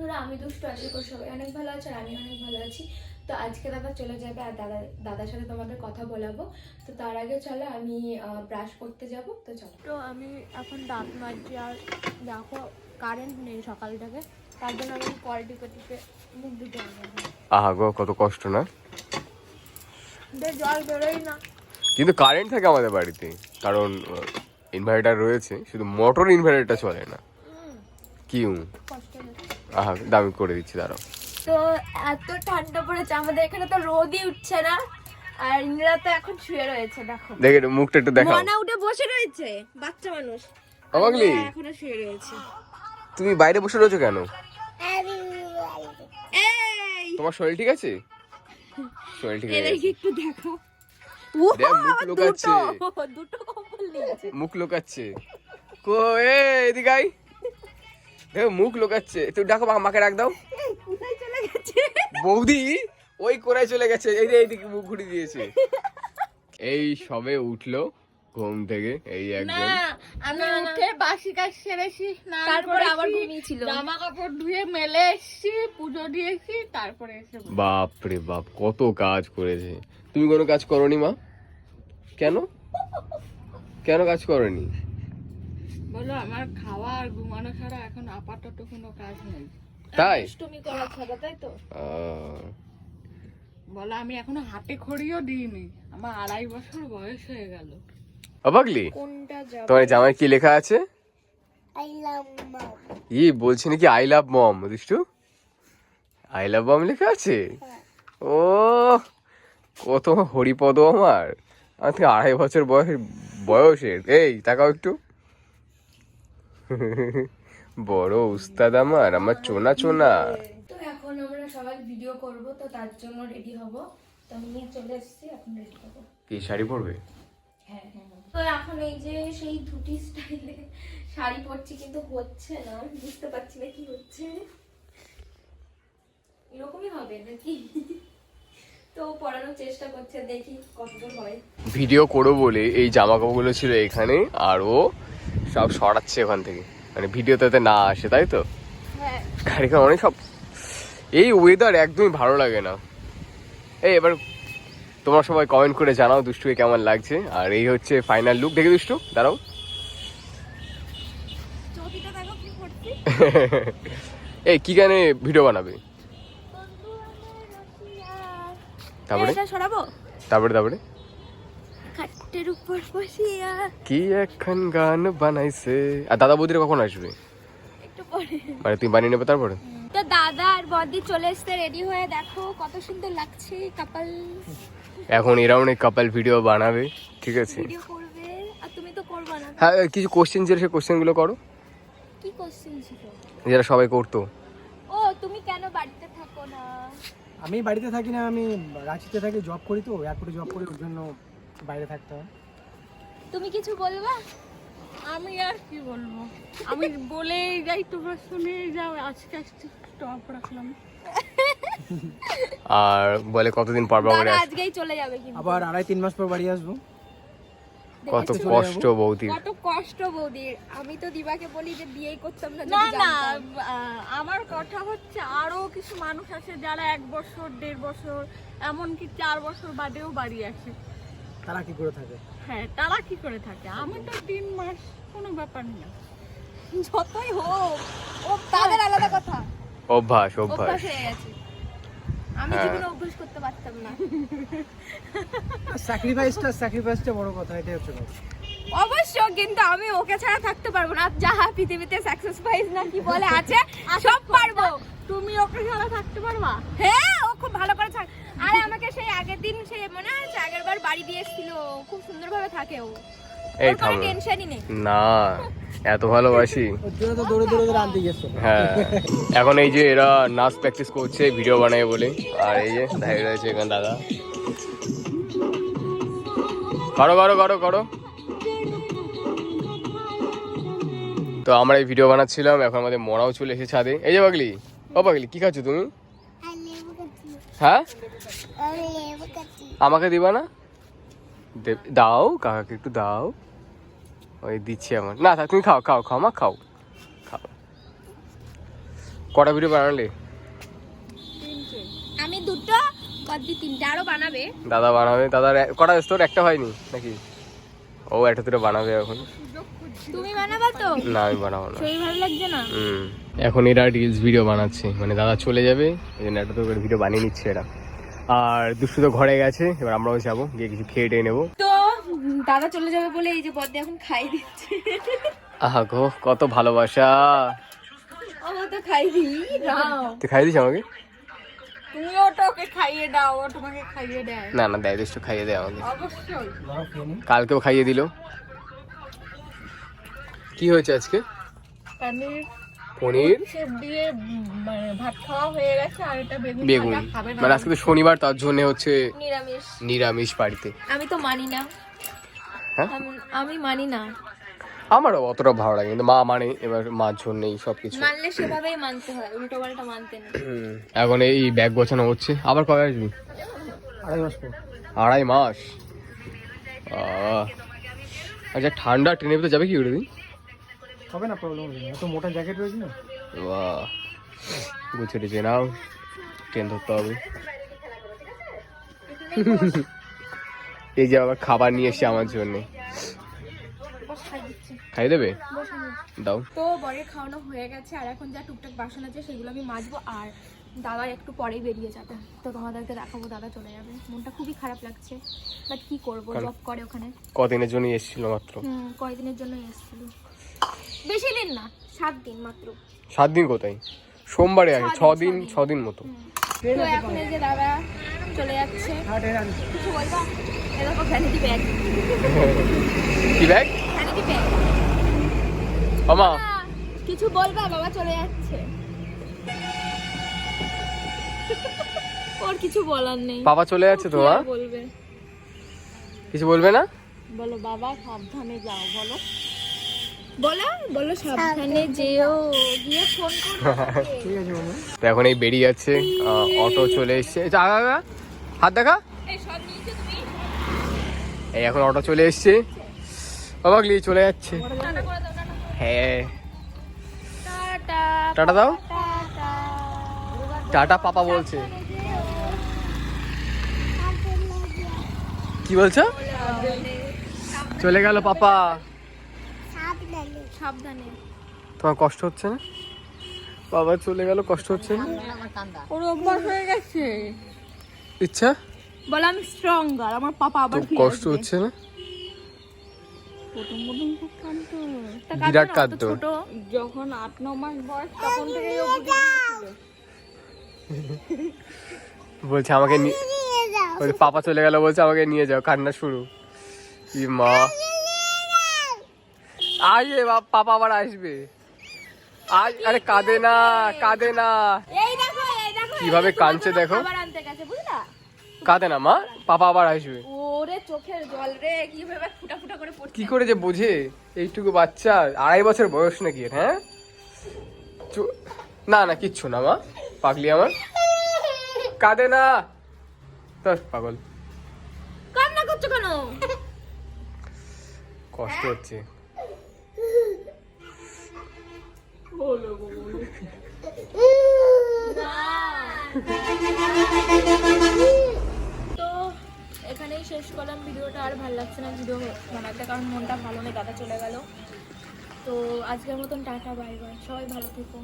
বন্ধুরা আমি দুষ্টু আশা করি সবাই অনেক ভালো আছে আর আমি অনেক ভালো আছি। তো আজকে দাদা চলে যাবে আর দাদা দাদার সাথে তোমাদের কথা বলাবো। তো তার আগে চলো আমি ব্রাশ করতে যাব তো চলো। তো আমি এখন দাঁত মাজছি আর দেখো কারেন্ট নেই সকাল থেকে তার জন্য আমি কল টিপে টিপে মুখ দিতে আহা গো কত কষ্ট না? জল বেরোই না। কিন্তু কারেন্ট থাকে আমাদের বাড়িতে কারণ ইনভার্টার রয়েছে শুধু মোটর ইনভার্টারটা চলে না। কিউ? কষ্ট দামি করে দিচ্ছি দাঁড়াও। তো এত ঠান্ডা পড়েছে আমাদের এখানে তো রোদই উঠছে না আর ইন্দিরা তো এখন শুয়ে রয়েছে দেখো। দেখে একটু মুখটা একটু দেখাও। মনা উঠে বসে রয়েছে বাচ্চা মানুষ। অবাকলি ইন্দিরা এখনও শুয়ে রয়েছে। তুমি বাইরে বসে রয়েছো কেন? এই! তোমার শরীর ঠিক আছে? শরীর ঠিক আছে। একটু দেখো। দেখ, মুখ লুকাচ্ছে। দুটো। দুটো কম্বল নিয়েছে। মুখ লোকাচ্ছে। কো এ এদিকে দেখো মুখ লোকাচ্ছে। তুই ডাকো মাকে ডাক দাও। কোথায় চলে গেছে? বৌদি ওই কোরায় চলে গেছে। এই যে এইদিকে মুখ ঘুরে দিয়েছে। এই সবে উঠল ঘুম থেকে এই একজন। আমি উঠে বাসি কাজ সেরেছি তারপরে আবার ঘুমিয়েছিল। জামা কাপড় ধুয়ে মেলে এসছি পুজো দিয়েছি তারপরে এসে বাপ রে বাপ কত কাজ করেছে। তুমি কোনো কাজ করনি মা? কেন? কেন কাজ করনি? বলো আমার খাওয়া আর ঘুমানো ছাড়া এখন আপাতত কোনো কাজ নেই। তাই? তুমি করা ছাড়া তাই তো? বলো আমি এখনও হাতে খড়িও দিইনি। আমার আড়াই বছর বয়স হয়ে গেল। অবাকলি কোনটা তোমার জামায় কি লেখা আছে? আই লাভ ই বলছি নাকি আই লাভ মম দুষ্টু আই লাভ মম লেখা আছে? ও কত হরিপদ আমার। আমার থেকে আড়াই বছর বয়স বয়সের। এই তাকাও একটু। বড় উস্তাদ আমার আমার চোনা চোনা। তো এখন আমরা সবাই ভিডিও করব তো তার জন্য রেডি হব। তো আমি চলে এসেছি এখন রেডি হব কি শাড়ি পরবে? হ্যাঁ হ্যাঁ তো এখন এই যে সেই ধুতি স্টাইলে শাড়ি পরছি কিন্তু হচ্ছে না। বুঝতে পারছি না কি হচ্ছে। এরকমই হবে নাকি? তো পড়ানোর চেষ্টা করছে দেখি কতদূর হয়। ভিডিও করো বলে এই জামা কাপড়গুলো ছিল এখানে আর ও সব সরাচ্ছে ওখান থেকে। মানে ভিডিওতে না আসে তাই তো? হ্যাঁ অনেক সব এই ওয়েদার একদমই ভালো লাগে না। এই এবার তোমার সবাই কমেন্ট করে জানাও দুষ্টুকে কেমন লাগছে। আর এই হচ্ছে ফাইনাল লুক দেখে দুষ্টু দাঁড়াও। এই কি গানে ভিডিও বানাবে? তারপরে? তারপরে তারপরে? খাটের উপর বসিয়া। কি একখান গান বানাইছে? আর দাদা বৌদিরা কখন আসবে? একটু পরে। মানে তুমি বানিয়ে নেবে তারপরে? তো দাদা আর বদি চলে এসছে রেডি হয়ে দেখো কত সুন্দর লাগছে কাপাল এখন এরাও অনেক কাপাল ভিডিও বানাবে ঠিক আছে? ভিডিও করবে। আর তুমি তো করবে না। হ্যাঁ কিছু কোশ্চেন ছিল সেই কোশ্চেনগুলো করো। কি কোশ্চেন ছিল? যেটা সবাই করতো। ও তুমি কেন বাড়িতে থাকো না? আমি বাড়িতে থাকি না আমি রাঁচিতে থাকি জব করি তো এয়ারপোর্টে জব করি ওর জন্য বাইরে থাকতে হয়। তুমি কিছু বলবা? আমি আর কি বলব? আমি বলেই যাই তোমরা শুনে যাও আজকে আজকে স্টপ রাখলাম। আর বলে কতদিন পর করে আজকেই চলে যাবে কিন্তু। আবার আড়াই তিন মাস পর বাড়ি আসব। কত কষ্ট বৌদি কত কষ্ট বৌদির। আমি তো দিবাকে বলি যে বিয়েই করতাম না না না আমার কথা হচ্ছে আরও কিছু মানুষ আছে যারা এক বছর দেড় বছর এমনকি চার বছর বাদেও বাড়ি আসে। তারা কি করে থাকে? হ্যাঁ তারা কি করে থাকে? আমি তো তিন মাস কোনো ব্যাপার না যতই হোক ও তাদের আলাদা কথা। অভ্যাস অভ্যাস। হয়ে গেছে। আমি হ্যাঁ। জীবনে অভ্যাস করতে পারতাম না। স্যাক্রিফাইসটা স্যাক্রিফাইসটা বড় কথা এটাই হচ্ছে অবশ্য কিন্তু আমি ওকে ছাড়া থাকতে পারব না। যাহা পৃথিবীতে সাকসেস পাইস না কি বলে আছে সব পারব। তুমি ওকে ছাড়া থাকতে পারবা? হ্যাঁ খুব ভালো করে থাকে। আরে আমাকে সেই আগের দিন সেই মনে আছে আগের বার বাড়ি দিয়ে এসেছিল খুব সুন্দরভাবে থাকে ও। এই থামো। টেনশনই নেই। না এত ভালোবাসি। হ্যাঁ। এখন এই যে এরা নাচ প্র্যাকটিস করছে ভিডিও বানায় বলে। আর এই যে দাঁড়িয়ে রয়েছে এখানে দাদা। করো করো করো করো। তো আমরা এই ভিডিও বানাচ্ছিলাম এখন আমাদের মরাও চলে এসেছে ছাদে। এই যে পাগলি ও পাগলি কি খাচ্ছ তুমি? হ্যাঁ? আমাকে দিবা না? দাও কাকাকে একটু দাও। ওই দিচ্ছি আমার। না থাক তুমি খাও খাও খাও মা খাও। খাও। কটা ভিডিও বানালে? আমি দুটো তিনটে আরও বানাবে। দাদা বানাবে দাদার কটা তোর একটা হয়নি নাকি? ও একটা দুটো বানাবে এখন। তুমি বানাবা তো? না আমি বানাবো না। শরীর ভালো লাগছে না? হুম। এখন এরা রিলস ভিডিও বানাচ্ছে। মানে দাদা চলে যাবে এই জন্য একটা তো ভিডিও বানিয়ে নিচ্ছে এরা। আর দুষ্টু তো ঘরে গেছে এবার আমরাও যাব গিয়ে কিছু খেয়ে টেয়ে নেব। তো দাদা চলে যাবে বলে এই যে বদ্দি এখন খাই দিচ্ছে। আহা গো কত ভালোবাসা। আমার তো খাই দিই দাও তুই খাই দিস আমাকে? তুমিও তো ওকে খাইয়ে দাও ও তোমাকে খাইয়ে দেয়। না না দেয় দুষ্টু খাইয়ে দেয় আমাকে। অবশ্যই। কালকেও খাইয়ে দিল। কি হয়েছে আজকে? পনির। পনির? সে দিয়ে মানে ভাত খাওয়া হয়ে গেছে আর এটা বেগুন বেগুন। খাবে না মানে আজকে তো শনিবার তার জন্য হচ্ছে নিরামিষ। নিরামিষ বাড়িতে। আমি তো মানি না। হ্যাঁ? আমি- আমি মানি না। আমারও অতটা ভালো লাগে কিন্তু মা মানে এবার মার জন্যই সব কিছু মানলে সেভাবেই মানতে হয় উল্টো পাল্টা মানতে না। এখন এই ব্যাগ গোছানো হচ্ছে। আবার কবে আসবি? আড়াই মাস আড়াই মাস? আচ্ছা ঠান্ডা ট্রেনে তো যাবে কি করে দিন? হবে না প্রবলেম হবে না এত মোটা জ্যাকেট রয়েছে না? বাহ। গুছিয়ে টুছিয়ে নাও। ট্রেন ধরতে হবে। এই যে আবার খাবার নিয়ে এসে আমার জন্য। বস খাই দিচ্ছি খাই দেবে? দাও। তো বরের খাওয়ানো হয়ে গেছে আর এখন যা টুকটাক বাসন আছে সেগুলো আমি মাজবো আর দাদা একটু পরেই বেরিয়ে যাবে। তো তোমাদেরকে দেখাবো দাদা চলে যাবে। মনটা খুবই খারাপ লাগছে বাট কি করব? জব করে ওখানে। কদিনের জন্য এসেছিল মাত্র? হুম কয়দিনের জন্য এসেছিল। বেশি দিন না সাত দিন মাত্র। সাত দিন কোথায়? সোমবারে আগে ছ দিন ছ দিন মতো। তো এখন এই যে দাদা চলে যাচ্ছে। কিছু বলবা? এরকম ভ্যানিটি ব্যাগ কি ব্যাগ ভ্যানিটি ব্যাগ মামা কিছু বলবা? বাবা চলে যাচ্ছে। ওর কিছু বলার নেই। বাবা চলে যাচ্ছে তো বলবে? কিছু বলবে না? বলো বাবা সাবধানে যাও বলো। বলো বলো সাবধানে যেও গিয়ে ফোন করো ঠিক আছে মামা। তো এখন এই বেরিয়ে যাচ্ছে অটো চলে এসছে। যে হাত দেখা। এই এখন অটো চলে এসছে। বাবা গলি চলে যাচ্ছে। হ্যাঁ। টাটা দাও। টাটা। পাপা বলছে। কি বলছো? চলে গেল পাপা। সাবধানে। তোমার কষ্ট হচ্ছে না? বাবা চলে গেল কষ্ট হচ্ছে না? ওর অভ্যাস হয়ে গেছে। ইচ্ছা? বলে আমি স্ট্রঙ্গার আমার পাপা আবার কষ্ট হচ্ছে না? বিরাট কাঁদো কাঁদতো। যখন আট ন মাস বয়স তখন গিয়েছিল। বলছে আমাকে নি- বলছে পাপা চলে গেল বলছে আমাকে নিয়ে যাও কান্না শুরু। ই মা। বাপ পাপা আবার আসবে। আয় আরে কাঁদে না কাঁদে না। এই দেখো এই দেখো কীভাবে কাঁদছে দেখো। কাঁদে না মা পাপা আবার আসবে। ওরে চোখের জল রে কীভাবে ফুটা ফুটা করে পড়ছে। কি করে যে বোঝে এইটুকু বাচ্চা আড়াই বছর বয়স নাকি হ্যাঁ? না না কিচ্ছু না মা পাগলি আমার। কাঁদে না। তোর পাগল। কান্না করছ কেন? কষ্ট হচ্ছে। তো এখানেই শেষ করলাম। ভিডিওটা আর ভালো লাগছে না, ভিডিও বানাতে, কারণ মনটা ভালো নেই, দাদা চলে গেল। তো আজকের মতন টাটা, বাই বাই। সবাই ভালো থেকো।